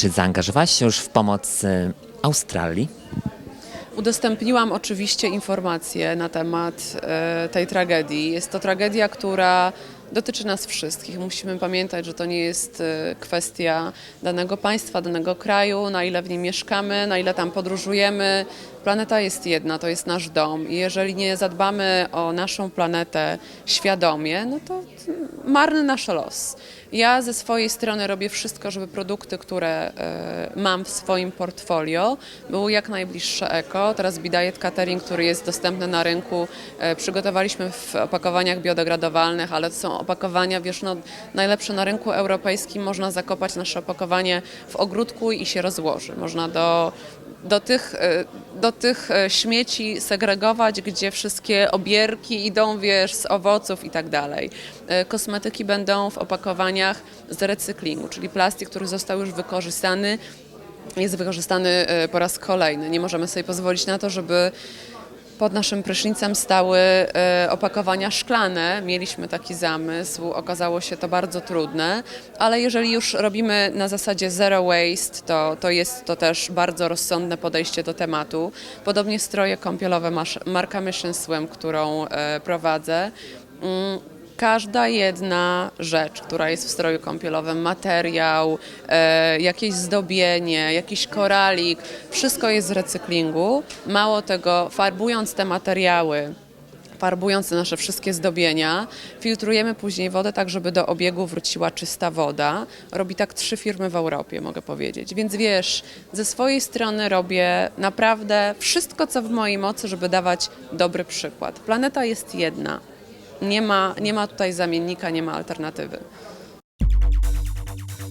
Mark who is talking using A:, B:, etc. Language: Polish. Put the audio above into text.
A: Czy zaangażowałaś się już w pomoc y, Australii?
B: Udostępniłam oczywiście informacje na temat e, tej tragedii. Jest to tragedia, która dotyczy nas wszystkich. Musimy pamiętać, że to nie jest e, kwestia danego państwa, danego kraju, na ile w nim mieszkamy, na ile tam podróżujemy. Planeta jest jedna, to jest nasz dom i jeżeli nie zadbamy o naszą planetę świadomie, no to marny nasz los. Ja ze swojej strony robię wszystko, żeby produkty, które e, mam w swoim portfolio, były jak najbliższe eko. Teraz Bidajet Catering, który jest dostępny na rynku, e, przygotowaliśmy w opakowaniach biodegradowalnych, ale to są opakowania, wiesz, no, najlepsze na rynku europejskim. Można zakopać nasze opakowanie w ogródku i się rozłoży. Można do do tych, e, do tych e, śmieci segregować, gdzie wszystkie obierki idą, wiesz, z owoców i tak dalej. E, Kosmetyki będą w opakowaniach z recyklingu, czyli plastik, który został już wykorzystany, jest wykorzystany po raz kolejny. Nie możemy sobie pozwolić na to, żeby pod naszym prysznicem stały e, opakowania szklane. Mieliśmy taki zamysł, okazało się to bardzo trudne, ale jeżeli już robimy na zasadzie zero waste, to, to jest to też bardzo rozsądne podejście do tematu. Podobnie stroje kąpielowe marka Mission Swim, którą e, prowadzę. Każda jedna rzecz, która jest w stroju kąpielowym, materiał, e, jakieś zdobienie, jakiś koralik, wszystko jest z recyklingu. Mało tego, farbując te materiały, farbując nasze wszystkie zdobienia, filtrujemy później wodę tak, żeby do obiegu wróciła czysta woda. Robi tak trzy firmy w Europie, mogę powiedzieć. Więc wiesz, ze swojej strony robię naprawdę wszystko, co w mojej mocy, żeby dawać dobry przykład. Planeta jest jedna. Nie ma, nie ma tutaj zamiennika, nie ma alternatywy.